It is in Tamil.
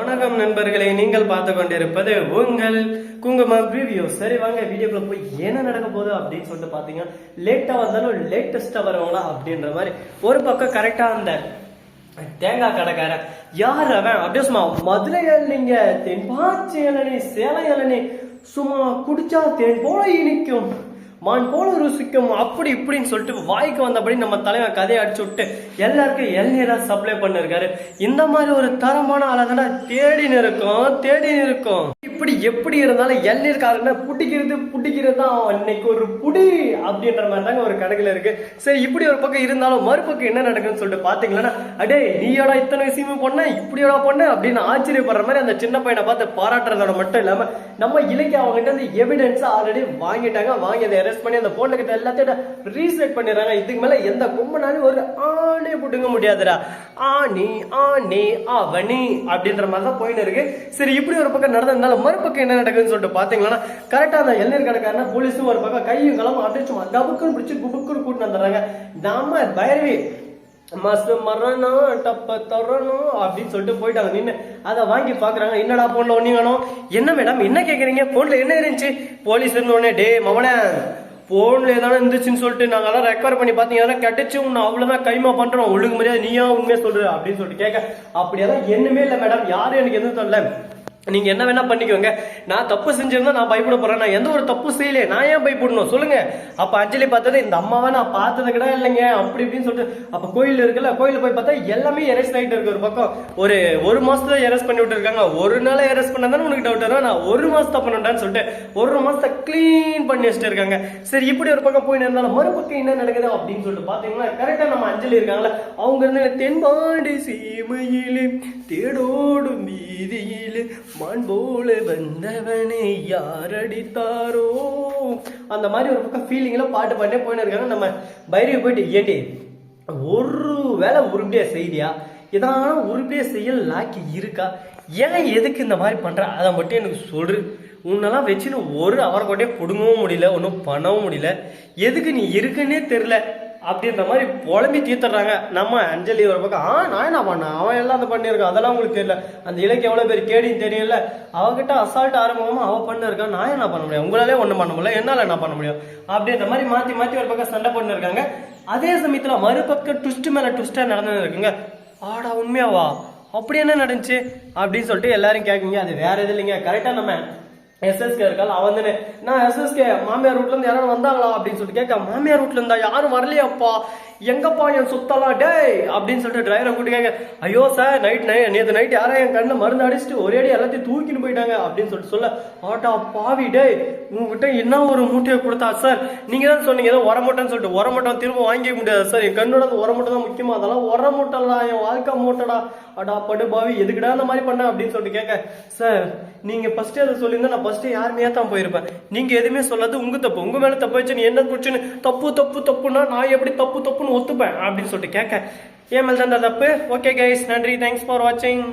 வணக்கம் நண்பர்களே நீங்கள் பார்த்து கொண்டிருப்பது உங்கள் குங்குமம் ரிவ்யூ சரி வாங்க வீடியோக்குள்ள போய் என்ன நடக்க போகுது அப்படின்னு சொல்லிட்டு பாத்தீங்கன்னா லேட்டா வந்தாலும் லேட்டஸ்டா வரவங்களா அப்படின்ற மாதிரி. ஒரு பக்கம் கரெக்டா அந்த தேங்காய் கடைக்காரன் யார் அவன்? அப்படியே சும்மா மதுரை இளநீங்க தென்பாச்சி இளநீ சேலை இளநீ சும்மா குடிச்சா தேன் போல இனிக்கும். மான் போல ருசிக்கும் அப்படி இப்படின்னு சொல்லிட்டு வாய்க்கு வந்தபடி நம்ம தலைவன் கதையை அடிச்சு விட்டு எல்லாருக்கும் இளநீரா சப்ளை பண்ணிருக்காரு. இந்த மாதிரி ஒரு தரமான ஆளதான தேடின்னு இருக்கும் தேடின்னு இருக்கும். இப்படி எப்படி இருந்தாலும் இளநீர்காரன புட்டிக்கிறது புட்டிக்கிறது தான் இன்னைக்கு ஒரு புடி அப்படின்ற மாதிரி தாங்க ஒரு கணக்கில் இருக்கு. சரி இப்படி ஒரு பக்கம் இருந்தாலும் மறுபக்கம் என்ன நடக்குதுன்னு சொல்லிட்டு பாத்தீங்கன்னா அடே நீயோட இத்தனை விஷயமும் பொண்ண இப்படியோட பொண்ணு அப்படின்னு ஆச்சரியப்படுற மாதிரி அந்த சின்ன பையனை பார்த்து பாராட்டுறதோட மட்டும் இல்லாம நம்ம இலக்கிய அவங்ககிட்ட இருந்து எவிடன்ஸ் ஆல்ரெடி வாங்கிட்டாங்க. வாங்கி அதை அரெஸ்ட் பண்ணி அந்த போன்ல கிட்ட எல்லாத்தையும் ரீசெட் பண்ணிடுறாங்க. இதுக்கு மேல எந்த கும்பனாலும் ஒரு ஆணே புட்டுங்க முடியாதுடா. ஆணி ஆணி அவனி அப்படின்ற மாதிரி தான் போயின்னு இருக்கு. சரி இப்படி ஒரு பக்கம் நடந்ததுனால மறுபக்கம் என்ன நடக்குதுன்னு சொல்லிட்டு பாத்தீங்கன்னா கரெக்டா அந்த இளநீர் கடைக்காரனா போலீஸும் ஒரு பக்கம் கையும் களம் அப்படியே சும்மா டபுக்குன்னு பிடிச்சி குபுக்குன்னு கூட்டிட்டு வந்துடுறாங்க. நாம பைரவி மஸ்து மரணம் டப்ப தரணும் அப்படின்னு சொல்லிட்டு போயிட்டாங்க. நின்று அதை வாங்கி பாக்குறாங்க. என்னடா போன்ல ஒண்ணு வேணும் என்ன மேடம் என்ன கேக்குறீங்க? போன்ல என்ன இருந்துச்சு? போலீஸ் இருந்த உடனே டே மவனே போன்ல ஏதாவது இருந்துச்சுன்னு சொல்லிட்டு நாங்கெல்லாம் ரெக்கவர் பண்ணி பாத்தீங்கன்னா கிடைச்சு உன்னை அவ்வளவுதான் கைமா பண்றோம். ஒழுங்கு மரியாதை நீயா உண்மையா சொல்ற? அப்படின்னு சொல்லிட்டு கேட்க அப்படியெல்லாம் என்னமே இல்லை மேடம் யாரும் எனக்கு எதுவும் சொல்லல நீங்க என்ன வேணா பண்ணிக்கோங்க. நான் தப்பு செஞ்சிருந்தா நான் பயப்பட போறேன். நான் எந்த ஒரு தப்பு செய்யல. நான் ஏன் பயப்படணும்? சொல்லுங்க. அப்ப அஞ்சலி பார்த்தது இந்த அம்மாவை நான் பார்த்தது கூட இல்லைங்க. அப்படி இப்படின்னு சொல்லிட்டு அப்ப கோயில் இருக்குல்ல கோயில் போய் பார்த்தா எல்லாமே எரேஸ் ஆகிட்டு இருக்கு ஒரு பக்கம். ஒரு ஒரு மாசத்துல எரேஸ் பண்ணி விட்டுருக்காங்க. ஒரு நாள் எரேஸ் பண்ணா உனக்கு டவுட் வரும். நான் ஒரு மாசத்தை பண்ணட்டான்னு சொல்லிட்டு ஒரு மாசத்தை க்ளீன் பண்ணி வச்சுட்டு இருக்காங்க. சரி இப்படி ஒரு பக்கம் போய் இருந்தாலும் மறுபக்கம் என்ன நடக்குது அப்படின்னு சொல்லிட்டு பாத்தீங்கன்னா கரெக்டா நம்ம அஞ்சலி இருக்காங்களா அவங்க இருந்து தென்பாண்டி சீமையிலே தேடோடும் வீதியிலே மான் போல வந்தவனை யார் அடித்தாரோ அந்த மாதிரி ஒரு பக்கம் ஃபீலிங்கில் பாட்டு பாட்டே போயின்னு இருக்காங்க நம்ம பைரவி போயிட்டு ஏண்டி ஒரு வேலை உருப்படியா செய்தியா? ஏதான உருப்படியா செய்ய லாக்கி இருக்கா? ஏன் எதுக்கு இந்த மாதிரி பண்ற? அதை மட்டும் எனக்கு சொல்லு. உன்னெல்லாம் வச்சுன்னு ஒரு அவரை கொண்டே கொடுங்கவும் முடியல ஒன்றும் பண்ணவும் முடியல. எதுக்கு நீ இருக்குன்னே தெரில அப்படின்ற மாதிரி புலம்பி தீர்த்துறாங்க நம்ம அஞ்சலி ஒரு பக்கம் ஆ நான் என்ன பண்ணேன் அவன் எல்லாம் அதை பண்ணியிருக்கான். அதெல்லாம் உங்களுக்கு தெரியல. அந்த இலக்கு எவ்வளோ பேர் கேடின்னு தெரியல. அவகிட்ட அசால்ட் ஆரம்பமா அவ பண்ணிருக்கான் நான் என்ன பண்ண முடியும்? உங்களாலே ஒன்றும் பண்ண முடியல. என்னால் என்ன பண்ண முடியும்? அப்படின்ற மாதிரி மாற்றி மாற்றி ஒரு பக்கம் சண்டை பண்ணிருக்காங்க அதே சமயத்தில் மறுபக்கம் ட்விஸ்ட் மேலே ட்விஸ்ட்டாக நடந்து இருக்குங்க. ஆடா உண்மையாவா? அப்படி என்ன நடந்துச்சு? அப்படின்னு சொல்லிட்டு எல்லாரும் கேட்குங்க அது வேற எது இல்லைங்க. கரெக்டாக நம்ம எஸ்எஸ்கே இருக்காள் அவன் தானே. நான் எஸ்எஸ்கே மாமியார் ரூட்ல இருந்து யாரும் வந்தாங்களா? அப்படின்னு சொல்லிட்டு கேட்க மாமியார் ரூட்ல இருந்தா யாரும் வரலையாப்பா. எங்கப்பா என் சுத்தலாம் டேய்! அப்படின்னு சொல்லிட்டு டிரைவரை கூட்டி கேட்க ஐயோ சார் நைட் நை நேற்று நைட் யாரா என் கண்ணில் மருந்து அடிச்சுட்டு ஒரே அடி எல்லாத்தையும் தூக்கிட்டு போயிட்டாங்க. அப்படின்னு சொல்லிட்டு சொல்ல ஆட்டா பாவி டேய்! உங்ககிட்ட என்ன ஒரு மூட்டையை கொடுத்தா சார் நீங்க தான் சொன்னீங்க ஏதோ உரமூட்டைன்னு சொல்லிட்டு. உரமூட்டம் திரும்ப வாங்கிக்க முடியாது சார் என் கண்ணோட அந்த உரமூட்டை தான் முக்கியமா? அதெல்லாம் உரமூட்டலா என் வாழ்க்கை மூட்டடா. அடா படு பாவி எதுக்குடா அந்த மாதிரி பண்ண? அப்படின்னு சொல்லிட்டு கேட்க சார் நீங்க ஃபர்ஸ்ட் அதை சொல்லியிருந்தா நான் ஃபர்ஸ்ட் யாருமையாக தான் போயிருப்பேன் நீங்க எதுவுமே சொல்லாது உங்க தப்பு. உங்க மேல தப்பு வச்சு நீ என்ன குடிச்சுன்னு தப்பு தப்பு தப்புன்னா நான் எப்படி தப்பு தப்புன்னு ஒத்துப்பேன் அப்படின்னு சொல்லிட்டு கேட்க. ஏன் மேல் தான் தப்பு? ஓகே கைஸ் நன்றி. தேங்க்ஸ் ஃபார் வாட்சிங்